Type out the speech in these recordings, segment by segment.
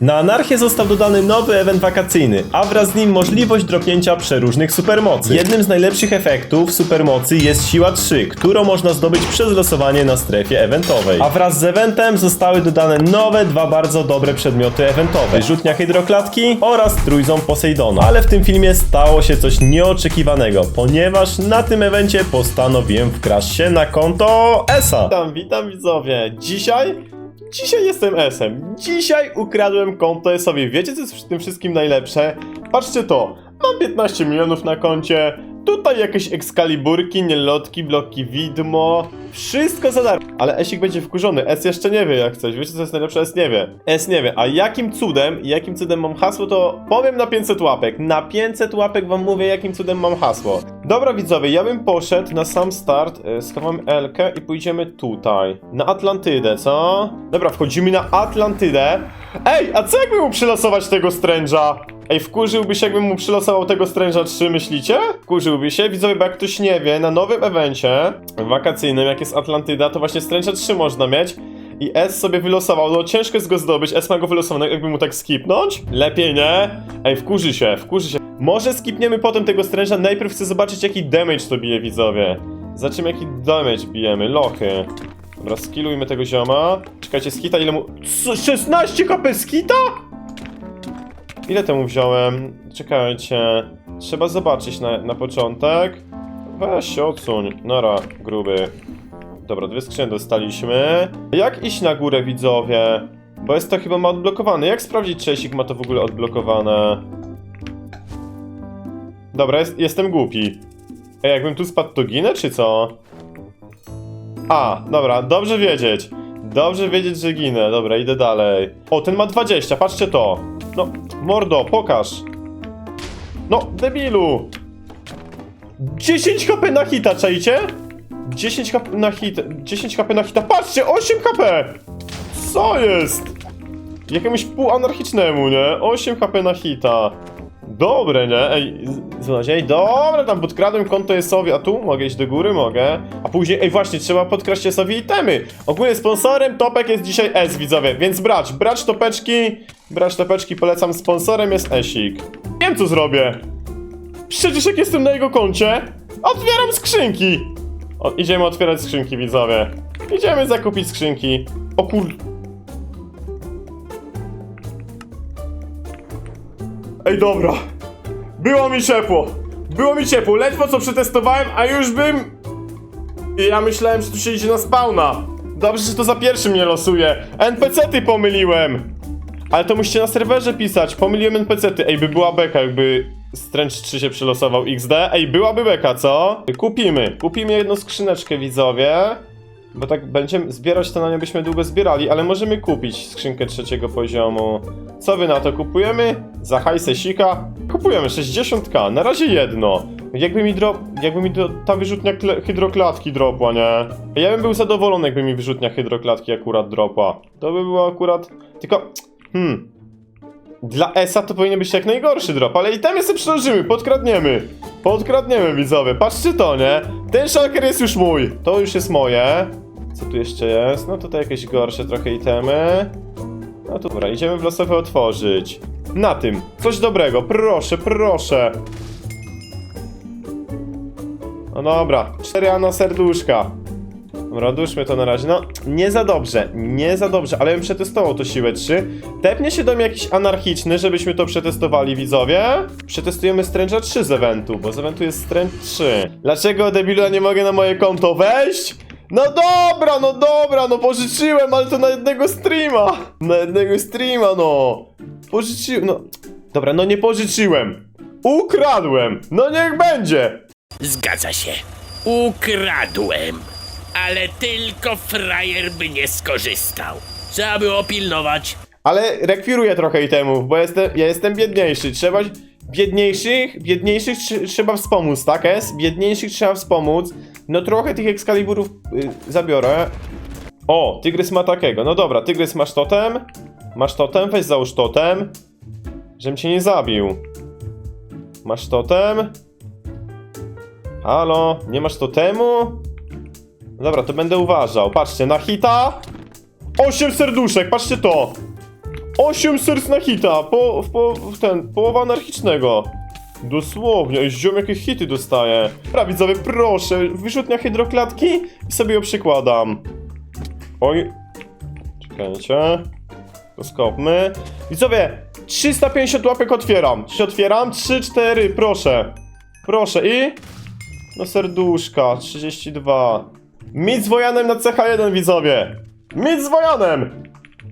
Na Anarchię został dodany nowy event wakacyjny, a wraz z nim możliwość dropnięcia przeróżnych supermocy. Jednym z najlepszych efektów supermocy jest siła 3, którą można zdobyć przez losowanie na strefie eventowej. A wraz z eventem zostały dodane nowe, dwa bardzo dobre przedmioty eventowe. Rzutnia hydroklatki oraz trójząb Poseidona. Ale w tym filmie stało się coś nieoczekiwanego, ponieważ na tym evencie postanowiłem wkraść się na konto ESA. Witam, witam widzowie. Dzisiaj Dzisiaj jestem S-em. Dzisiaj ukradłem konto S-owi. Wiecie co jest w tym wszystkim najlepsze? Patrzcie to. Mam 15 milionów na koncie. Tutaj jakieś ekskaliburki, nielotki, bloki widmo. Wszystko za darmo. Ale Esik będzie wkurzony. S jeszcze nie wie jak coś. Wiecie co jest najlepsze? S nie wie. S nie wie. A jakim cudem, jakim cudem mam hasło, to powiem na 500 łapek. Na 500 łapek wam mówię, jakim cudem mam hasło. Dobra widzowie, ja bym poszedł na sam start, e, schowamy Elkę i pójdziemy tutaj. Na Atlantydę, co? Dobra, wchodzimy na Atlantydę. Ej, a co jakby mu przylosować tego Strange'a? Ej, wkurzyłby się jakbym mu przylosował tego Strange'a 3, myślicie? Wkurzyłby się? Widzowie, bo jak ktoś nie wie, na nowym evencie wakacyjnym, jak jest Atlantyda, to właśnie Strange'a 3 można mieć. I S sobie wylosował, no ciężko jest go zdobyć, S ma go wylosowanego, jakby mu tak skipnąć? Lepiej nie? Ej, wkurzy się, wkurzy się. Może skipniemy potem tego Strange'a, najpierw chcę zobaczyć jaki damage to bije, widzowie. Zobaczymy jaki damage bijemy, lochy. Dobra, skillujmy tego zioma. Czekajcie, skita ile mu... Co, 16 HP skita? Ile temu wziąłem? Czekajcie. Trzeba zobaczyć na, na początek. Weź się odsuń. Nara, gruby. Dobra, dwie skrzynie dostaliśmy. Jak iść na górę, widzowie? Bo jest to chyba ma odblokowane. Jak sprawdzić, czy Esik ma to w ogóle odblokowane? Dobra, jest, jestem głupi. Ej, jakbym tu spadł, to ginę, czy co? A, dobra, dobrze wiedzieć. Dobrze wiedzieć, że ginę. Dobra, idę dalej. O, ten ma 20, patrzcie to. No, mordo, pokaż. No, debilu. 10 HP na hita, czajcie? 10 HP na hit, 10 HP na hita, patrzcie, 8 HP! Co jest? Jakiemuś półanarchicznemu, nie? 8 HP na hita. Dobre, nie? Ej, z- złodziej, dobra, tam podkradłem konto Esowi, a tu mogę iść do góry, mogę. A później, ej właśnie, trzeba podkraść Esowi itemy. Ogólnie sponsorem topek jest dzisiaj S, widzowie, więc brać, brać topeczki, brać topeczki, polecam, sponsorem jest Esik. Wiem co zrobię. Przecież jak jestem na jego koncie, otwieram skrzynki. O, idziemy otwierać skrzynki, widzowie. Idziemy zakupić skrzynki. O kur... Ej, dobra. Było mi ciepło. Było mi ciepło. Ledwo co przetestowałem, a już bym... Ja myślałem, że tu się idzie na spawna. Dobrze, że to za pierwszym nie losuje. NPC-ty pomyliłem. Ale to musicie na serwerze pisać. Pomyliłem NPC-ty. Ej, by była beka, jakby Strange 3 się przylosował XD. Ej, byłaby beka, co? Kupimy. Kupimy jedną skrzyneczkę, widzowie. Bo tak będziemy zbierać, to na nie byśmy długo zbierali, ale możemy kupić skrzynkę trzeciego poziomu. Co wy na to kupujemy? Za hajsę sika? Kupujemy 60k, na razie jedno. Jakby mi jakby mi do, ta wyrzutnia hydroklatki dropła, nie? Ja bym był zadowolony, jakby mi wyrzutnia hydroklatki akurat dropła. To by było akurat... Tylko... Hmm... Dla ESA to powinien być jak najgorszy drop, ale i tam jeszcze przełożymy, podkradniemy. Podkradniemy, widzowie, patrzcie to, nie? Ten szalker jest już mój, to już jest moje. Co tu jeszcze jest? No tutaj jakieś gorsze trochę itemy. No dobra, idziemy w losowe otworzyć. Na tym, coś dobrego, proszę, proszę. No dobra, cztery ano serduszka. Dobra, to na razie. No, nie za dobrze, nie za dobrze, ale bym przetestował to siłę 3. Tepnie się do mnie jakiś anarchiczny, żebyśmy to przetestowali, widzowie. Przetestujemy Strange'a 3 z eventu, bo z eventu jest Strange 3. Dlaczego, debilu, ja nie mogę na moje konto wejść? No dobra, no dobra, no pożyczyłem, ale to na jednego streama. Na jednego streama, no. Pożyczyłem, no. Dobra, no nie pożyczyłem. Ukradłem. No niech będzie. Zgadza się. Ukradłem. Ale tylko frajer by nie skorzystał. Trzeba było pilnować. Ale rekwiruję trochę itemów, bo jestem, ja jestem biedniejszy. Trzeba biedniejszych, biedniejszych tr- trzeba wspomóc, tak jest? Biedniejszych trzeba wspomóc. No trochę tych ekskaliburów y, zabiorę. O, tygrys ma takiego. No dobra, tygrys masz totem. Masz totem, weź załóż totem. Żebym cię nie zabił. Masz totem. Halo, nie masz totemu? Dobra, to będę uważał. Patrzcie, na hita. 8 serduszek, patrzcie to. 8 serc na hita, po, po, ten, połowa anarchicznego. Dosłownie, ziom jakie hity dostaje. Dobra, widzowie, proszę, wyrzutnia hydroklatki i sobie ją przykładam. Oj, czekajcie. To skopmy. Widzowie, 350 łapek otwieram. Czy otwieram? 3, 4, proszę. Proszę i... No serduszka, 32. Mit z Wojanem na CH1, widzowie. Mit z Wojanem.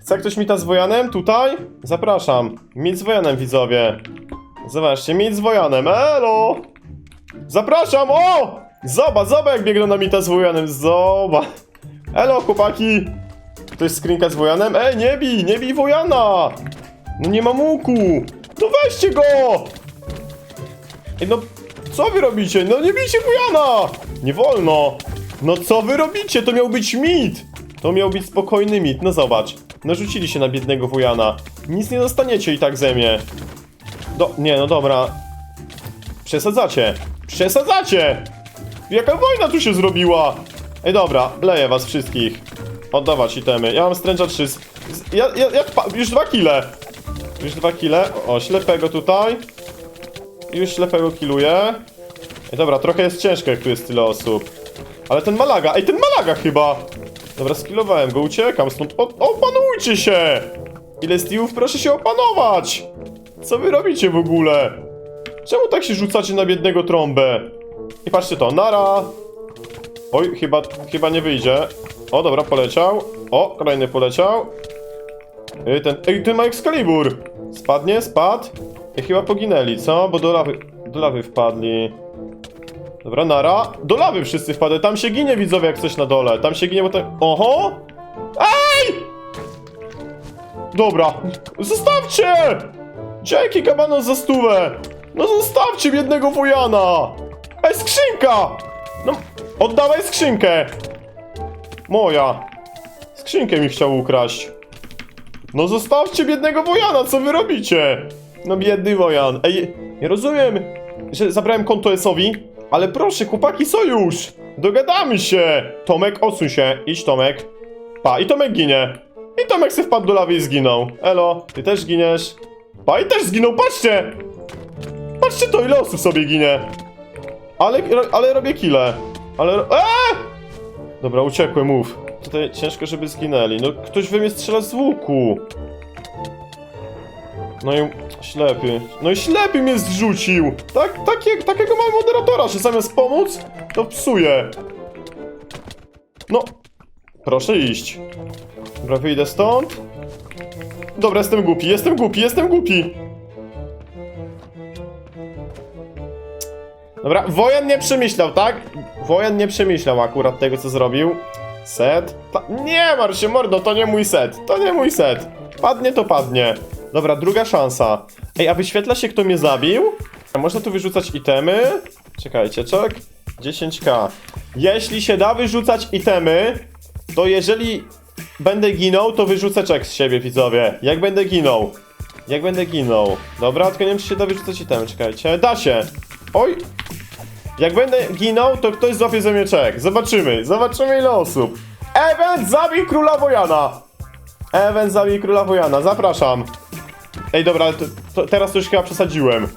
Chce ktoś mita z Wojanem? Tutaj? Zapraszam. Mit z Wojanem, widzowie. Zobaczcie, mit z Wojanem. Elo! Zapraszam, o! Zobacz, zobacz jak biegną na mita z Wojanem, zobacz. Elo, chłopaki. To jest skrzynka z Wojanem? Ej, nie bij, nie bij Wojana! No nie mam łuku! No weźcie go! Ej, no co wy robicie? No nie bijcie Wojana! Nie wolno! No co wy robicie? To miał być mit! To miał być spokojny mit, no zobacz. Narzucili się na biednego Wojana. Nic nie dostaniecie i tak ze mnie. Do, nie, no dobra. Przesadzacie! Przesadzacie! Jaka wojna tu się zrobiła? Ej, dobra, leję was wszystkich. Oddawać itemy. Ja mam stręcza 3. Z- Ja, ja, ja już dwa kile. Już dwa kile. O, ślepego tutaj. Już ślepego kiluję. Ej, dobra, trochę jest ciężko, jak tu jest tyle osób. Ale ten Malaga, ej, ten Malaga chyba! Dobra, skillowałem go, uciekam stąd. O, opanujcie się! Ile Steve'ów, proszę się opanować! Co wy robicie w ogóle? Czemu tak się rzucacie na biednego trąbę? I patrzcie to, nara! Oj, chyba, chyba nie wyjdzie. O, dobra, poleciał. O, kolejny poleciał. Ej, ten, ej, ten ma Excalibur. Spadnie, spadł. I chyba poginęli, co? Bo do lawy, do lawy wpadli. Dobra, nara. Do lawy wszyscy wpadli. Tam się ginie, widzowie, jak coś na dole. Tam się ginie, bo tam... Oho! Ej! Dobra. Zostawcie! Dzięki, kabanos za stówę. No zostawcie biednego wojana. Ej, skrzynka! No, oddawaj skrzynkę. Moja. Skrzynkę mi chciał ukraść. No zostawcie biednego Wojana, co wy robicie? No biedny Wojan. Ej, ja rozumiem, że zabrałem konto S-owi, ale proszę, chłopaki, sojusz! Dogadamy się! Tomek, odsuń się. Idź, Tomek. Pa, i Tomek ginie. I Tomek se wpadł do lawy i zginął. Elo, ty też giniesz. Pa, i też zginął, patrzcie! Patrzcie to, ile osób sobie ginie. Ale, ale robię kile. Ale... Eee! Dobra, uciekłem, mów. Tutaj ciężko, żeby zginęli. No, ktoś we mnie strzela z łuku. No i ślepy. No i ślepy mnie zrzucił. Tak, takie, takiego mam moderatora, że zamiast pomóc, to psuje. No, proszę iść. Dobra, wyjdę stąd. Dobra, jestem głupi, jestem głupi, jestem głupi. Dobra, Wojan nie przemyślał, tak? Wojan nie przemyślał akurat tego, co zrobił. Set? Nie martw się, mordo, to nie mój set. To nie mój set. Padnie, to padnie. Dobra, druga szansa. Ej, a wyświetla się, kto mnie zabił? Można tu wyrzucać itemy? Czekajcie, czek. 10k. Jeśli się da wyrzucać itemy, to jeżeli będę ginął, to wyrzucę czek z siebie, widzowie. Jak będę ginął. Jak będę ginął. Dobra, tylko nie wiem, czy się da wyrzucać itemy, czekajcie. Da się. Oj, jak będę ginął, to ktoś złapie ze mnie czek. Zobaczymy, zobaczymy ile osób. Event zabij króla Wojana. Event zabij króla Wojana, zapraszam. Ej, dobra, ale to, to, teraz to już chyba przesadziłem.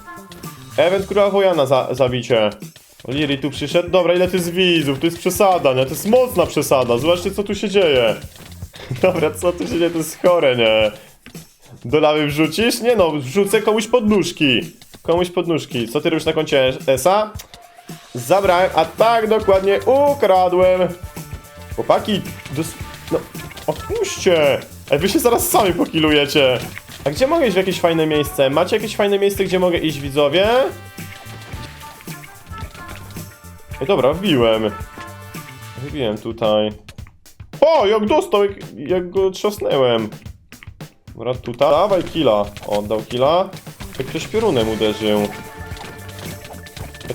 Event króla Wojana za, zabicie. Liri tu przyszedł. Dobra, ile to jest widzów? To jest przesada, nie? To jest mocna przesada. Zobaczcie, co tu się dzieje. Dobra, co tu się dzieje? To jest chore, nie? Do lawy wrzucisz? Nie no, wrzucę komuś pod nóżki. Komuś pod nóżki. Co ty robisz na koncie ESA? Zabrałem, a tak dokładnie ukradłem. Chłopaki, dos... no, odpuśćcie. Ej, wy się zaraz sami pokilujecie. A gdzie mogę iść w jakieś fajne miejsce? Macie jakieś fajne miejsce, gdzie mogę iść, widzowie? Dobra, wbiłem. Wbiłem tutaj. O, jak dostał, jak, jak go trzasnęłem. Dobra, tutaj. Dawaj killa. Oddał killa. Jak ktoś piorunem uderzył.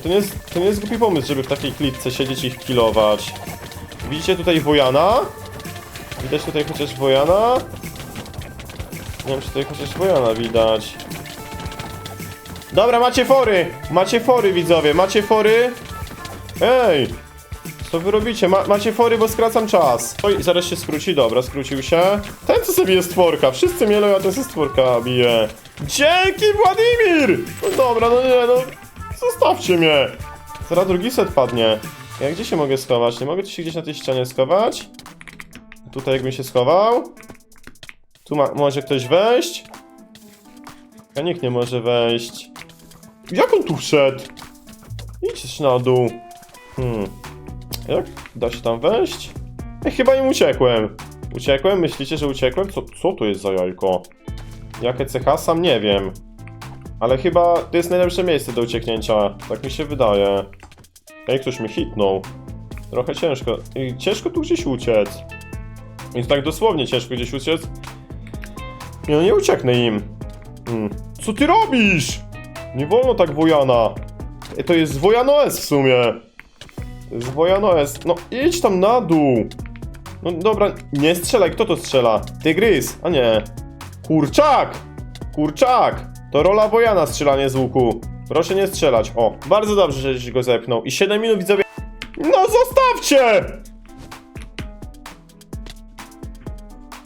To nie, jest, to nie jest głupi pomysł, żeby w takiej klitce siedzieć i ich killować. Widzicie tutaj Wojana? Widać tutaj chociaż Wojana? Nie wiem, czy tutaj chociaż Wojana widać. Dobra, macie fory! Macie fory, widzowie, macie fory? Ej! Co wy robicie? Ma, macie fory, bo skracam czas. Oj, zaraz się skróci, dobra, skrócił się. Ten co sobie jest stworka, wszyscy mielą, a ten se stworka bije. Dzięki, Władimir! No dobra, no nie, no, zostawcie mnie. Zaraz drugi set padnie. Ja gdzie się mogę schować? Nie mogę się gdzieś na tej ścianie schować? Tutaj jakbym się schował. Tu ma, może ktoś wejść? A nikt nie może wejść. Jak on tu wszedł? Idź na dół. Hmm. Jak da się tam wejść? Ej, chyba im uciekłem. Uciekłem? Myślicie, że uciekłem? Co, co to jest za jajko? Jakie cecha? Sam nie wiem. Ale chyba to jest najlepsze miejsce do ucieknięcia. Tak mi się wydaje. Ej, ktoś mnie hitnął. Trochę ciężko. Ej, ciężko tu gdzieś uciec. Więc tak dosłownie ciężko gdzieś uciec. Nie, no nie ucieknę im. Hmm. Co ty robisz? Nie wolno tak Wojana. Ej, To jest Wojano S w sumie. To jest Wojano S. No idź tam na dół. No dobra, nie strzelaj. Kto to strzela? Tygrys, a nie. Kurczak! Kurczak! To rola Wojana strzelanie z łuku. Proszę nie strzelać. O, bardzo dobrze, żeś go zepchnął. I 7 minut widzowie. No zostawcie!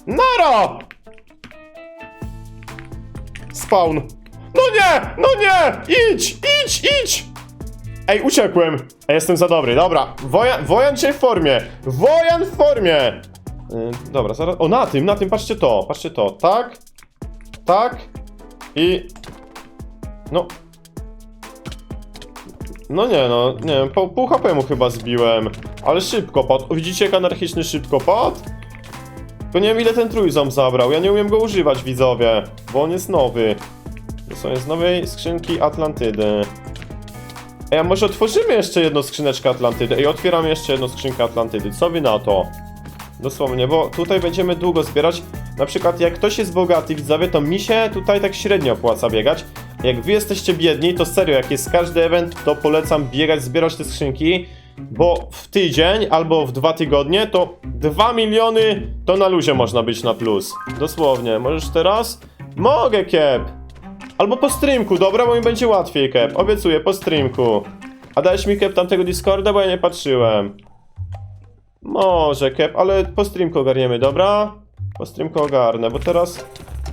Nara! No nie! No nie! Idź! Idź! Idź! Ej, uciekłem. Ja jestem za dobry, dobra. Wojan, Wojan dzisiaj w formie. Wojan w formie! Yy, dobra, zaraz. O, na tym, na tym, patrzcie to, patrzcie to. Tak, tak i. No. No nie, no, nie wiem, pół, HP mu chyba zbiłem. Ale szybko padł. Widzicie, jak anarchiczny szybko padł? Tylko nie wiem, ile ten trójząb zabrał. Ja nie umiem go używać, widzowie, bo on jest nowy. To są z nowej skrzynki Atlantydy. Ej, a może otworzymy jeszcze jedną skrzyneczkę Atlantydy? Ej, otwieramy jeszcze jedną skrzynkę Atlantydy. Co wy na to? Dosłownie, bo tutaj będziemy długo zbierać. Na przykład jak ktoś jest bogaty, widzowie, to mi się tutaj tak średnio opłaca biegać. Jak wy jesteście biedni, to serio, jak jest każdy event, to polecam biegać, zbierać te skrzynki. Bo w tydzień albo w dwa tygodnie to 2 miliony to na luzie można być na plus. Dosłownie. Możesz teraz? Mogę, Kiep. Albo po streamku, dobra, bo mi będzie łatwiej, Kep. Obiecuję, po streamku. A dałeś mi, Kep, tamtego Discorda, bo ja nie patrzyłem. Może, Kep, ale po streamku ogarniemy, dobra? Po streamku ogarnę, bo teraz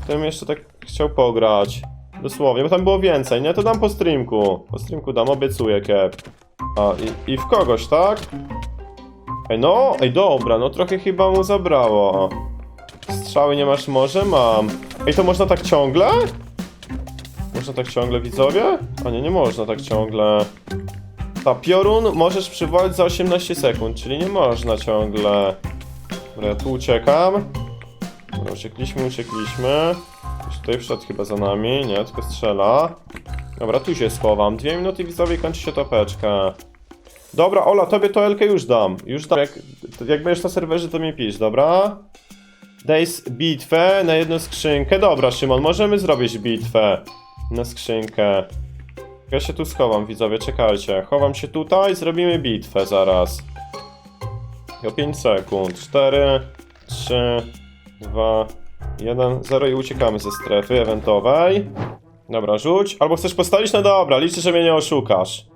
to bym jeszcze tak chciał pograć. Dosłownie, bo tam było więcej, nie? To dam po streamku. Po streamku dam, obiecuję, Kep. A, i, i w kogoś, tak? Ej, no, ej, dobra, no trochę chyba mu zabrało. Strzały nie masz może? Mam. Ej, to można tak ciągle? Można tak ciągle, widzowie? A nie, nie można tak ciągle. Ta piorun możesz przywołać za 18 sekund, czyli nie można ciągle. Dobra, ja tu uciekam. Dobra, uciekliśmy, uciekliśmy. Ktoś tutaj wszedł chyba za nami, nie, tylko strzela. Dobra, tu się schowam. Dwie minuty widzowie kończy się topeczka. Dobra, Ola, tobie to Elkę już dam. Już dam. Jak, jak będziesz na serwerze, to mi pisz, dobra? Daj bitwę na jedną skrzynkę. Dobra, Szymon, możemy zrobić bitwę na skrzynkę. Ja się tu schowam, widzowie, czekajcie. Chowam się tutaj, zrobimy bitwę zaraz. O 5 sekund. 4, 3, 2, 1, 0 i uciekamy ze strefy eventowej. Dobra, rzuć. Albo chcesz postawić? No dobra, liczę, że mnie nie oszukasz.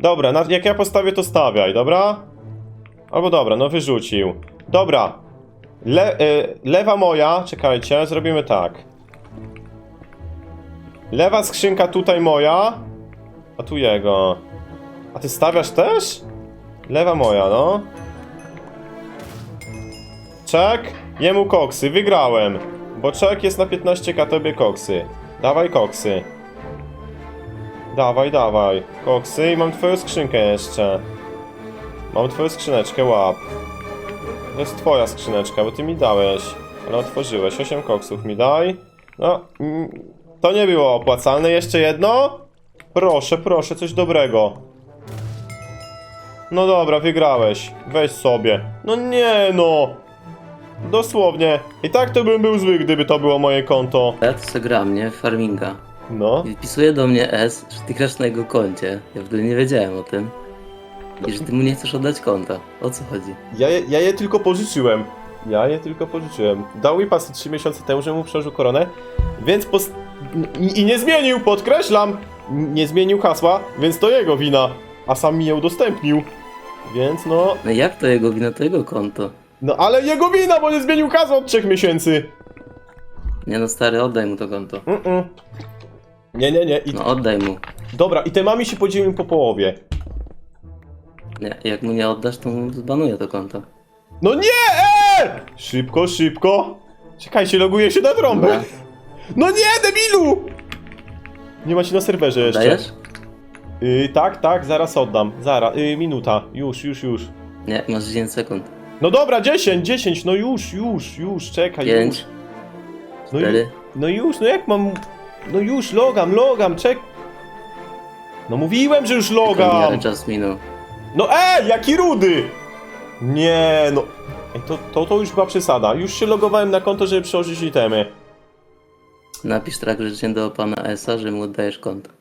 Dobra, na, jak ja postawię, to stawiaj, dobra? Albo dobra, no wyrzucił. Dobra. Le, y, lewa moja, czekajcie, zrobimy tak. Lewa skrzynka tutaj moja, a tu jego. A ty stawiasz też? Lewa moja, no. Czek, jemu koksy, wygrałem. Bo czek jest na 15k, tobie koksy. Dawaj koksy. Dawaj, dawaj. Koksy i mam twoją skrzynkę jeszcze. Mam twoją skrzyneczkę, łap. To jest twoja skrzyneczka, bo ty mi dałeś. Ale otworzyłeś. 8 koksów mi daj. No, mm, to nie było opłacalne. Jeszcze jedno? Proszę, proszę, coś dobrego. No dobra, wygrałeś. Weź sobie. No nie no. Dosłownie. I tak to bym był zły, gdyby to było moje konto. Ja to se gram, nie? Farminga. No. I wpisuje do mnie S, że ty grasz na jego koncie. Ja w ogóle nie wiedziałem o tym. I że ty mu nie chcesz oddać konta. O co chodzi? Ja je, ja je tylko pożyczyłem. Ja je tylko pożyczyłem. Dał mi pasy 3 miesiące temu, że mu przeżył koronę, więc pos... I, I nie zmienił, podkreślam! Nie zmienił hasła, więc to jego wina. A sam mi je udostępnił. Więc no... No jak to jego wina, to jego konto. No ale jego wina, bo nie zmienił hasła od trzech miesięcy. Nie no stary, oddaj mu to konto. Mm-mm. Nie, nie, nie. I... No oddaj mu. Dobra, i temami się podzielimy po połowie. Nie, jak mu nie oddasz, to mu zbanuję to konto. No nie! Eee! Szybko, szybko. Czekajcie, loguję się na trąbę. Dobra. No nie, debilu! Nie macie na serwerze jeszcze. Dajesz? Yy, tak, tak, zaraz oddam. Zaraz, yy, minuta. Już, już, już. Nie, masz 10 sekund. No dobra, 10, 10, no już, już, już, czekaj, już. 5, No, ju, 4, no już, no jak mam... No już, logam, logam, czek... No mówiłem, że już logam! czas minął. No ej, jaki rudy! Nie, no... Ej, to, to, to już była przesada. Już się logowałem na konto, żeby przełożyć itemy. Napisz tak grzecznie do pana Esa, że mu oddajesz konto.